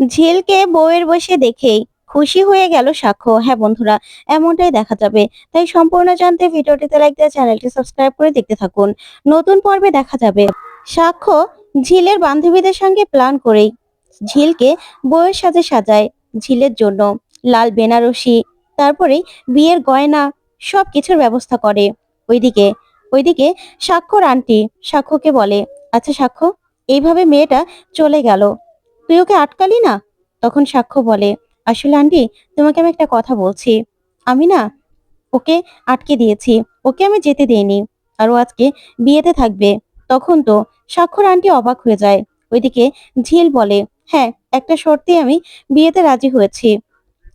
ঝিলকে বউয়ের বসে দেখেই খুশি হয়ে গেল সাক্ষ্য। হ্যাঁ বন্ধুরা, এমনটাই দেখা যাবে। তাই সম্পূর্ণ জানতে ভিডিওটিতে লাইক দিয়ে চ্যানেলটি সাবস্ক্রাইব করে দেখতে থাকুন। নতুন পর্বে দেখা যাবে। সাক্ষ্য ঝিলের বান্ধবীদের সঙ্গে প্ল্যান করেই ঝিলকে বউয়ের সাথে সাজায় ঝিলের জন্য। লাল বেনারসি তারপরে বিয়ের গয়না সব কিছুর ব্যবস্থা করে। ওইদিকে ওইদিকে সাক্ষর আন্টি সাক্ষ্যকে বলে আচ্ছা সাক্ষ্য, এইভাবে মেয়েটা চলে গেল। তুই ওকে আটকালি না? তখন সাক্ষ্য বলে, আসলে আন্টি, তোমাকে আমি একটা কথা বলছি। আমি না ওকে আটকে দিয়েছি। ওকে আমি যেতে দেইনি। আর ও আজকে বিয়েতে থাকবে। তখন তো স্বাক্ষর আন্টি অবাক হয়ে যায়। ওইদিকে ঝিল বলে হ্যাঁ একটা শর্তে আমি বিয়েতে রাজি হয়েছি।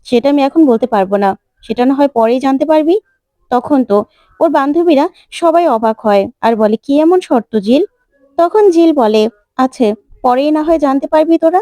সেটা আমি এখন বলতে পারব না। সেটা না হয় পরেই জানতে পারবি। তখন তো ওর বান্ধবীরা সবাই অবাক হয়। আর বলে, কি এমন শর্ত ঝিল? তখন ঝিল বলে, আছে পরেই না হয় জানতে পারবি তোরা।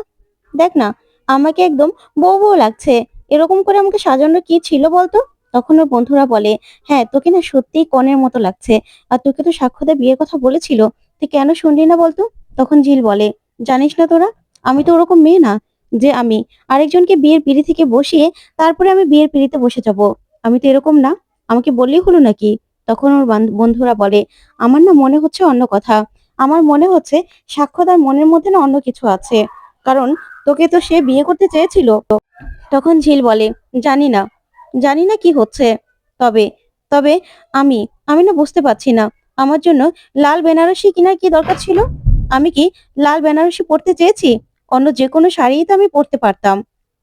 দেখ না, আমাকে একদম বউ বউ লাগছে। এরকম করে আমাকে সাজানো কি ছিল বলতো? তখন ওর বন্ধুরা বলে হ্যাঁ তোকে না সত্যিই কনের মতো লাগছে। আর তোকে তো সাক্ষ্যদা বিয়ের কথা বলেছিল। তুই কেন শুনলি না বলতো? তখন ঝিল বলে, জানিস না তোরা, আমি তো ওরকম মেয়ে না, যে আমি আরেকজনকে বিয়ের পিড়ি থেকে বসিয়ে তারপরে আমি বিয়ের পিড়িতে বসে যাব। আমি তো এরকম না, আমাকে বললেই হলো নাকি? তখন ওর বান্ধ- বন্ধুরা বলে, আমার না মনে হচ্ছে অন্য কথা। আমার মনে হচ্ছে সাক্ষ্যদার মনের মধ্যে না অন্য কিছু আছে। কারণ তোকে তো সে বিয়ে করতে চেয়েছিল। তখন ঝিল বলে, জানি না। জানি না কি হচ্ছে। তবে তবে আমি আমি না বুঝতে পারছি না। আমার জন্য লাল বেনারসি কেনার কি দরকার ছিল? আমি কি লাল বেনারসি পরতে চেয়েছি? অন্য যে কোনো শাড়িই তো আমি পরতে পারতাম।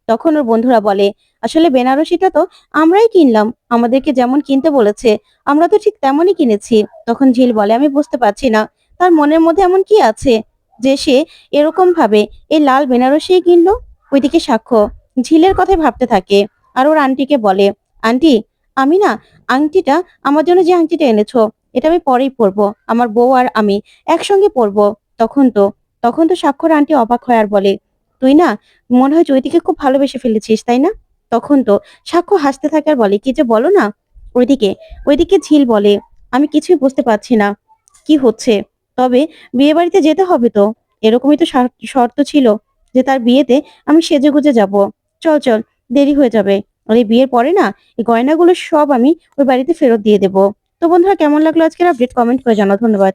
তখন ওর বন্ধুরা বলে, আসলে বেনারসিটা তো আমরাই কিনলাম। আমাদেরকে যেমন কিনতে বলেছে, আমরা তো ঠিক তেমনই কিনেছি। তখন ঝিল বলে, আমি বুঝতে পারছি না। তার মনের মধ্যে এমন কি আছে যে সে এরকম ভাবে এই লাল বেনারসি কিনলো? ওইদিকে সাক্ষ্য। ঝিলের কথাই ভাবতে থাকে। আর ওর আন্টিকে বলে, আন্টি, আমি না আংটিটা, আমার জন্য যে আংটিটা এনেছো, এটা আমি পরেই পরবো। আমার বউ আর আমি একসঙ্গে পরবো। তখন তো তখন তো সাক্ষর আন্টি অবাক হয় আর বলে, তুই না মনে হয় চৈতিকে খুব ভালোবেসে ফেলেছিস, তাই না? তখন তো সাক্ষ্য হাসতে থাকে আর বলে, কি যে বলো না? ওইদিকে ওইদিকে ঝিল বলে, আমি কিছুই বুঝতে পারছি না। কি হচ্ছে? তবে বিয়ে বাড়িতে যেতে হবে তো। এরকমই তো শার- শর্ত ছিল যে তার বিয়েতে আমি সেজে গুজে যাব। চল চল, দেরি হয়ে যাবে। আর এই বিয়ের পরে না, এই গয়নাগুলো সব আমি ওই বাড়িতে ফেরত দিয়ে দেবো। তো বন্ধুরা, কেমন লাগল আজকের আপডেট কমেন্ট করে জানাও। ধন্যবাদ।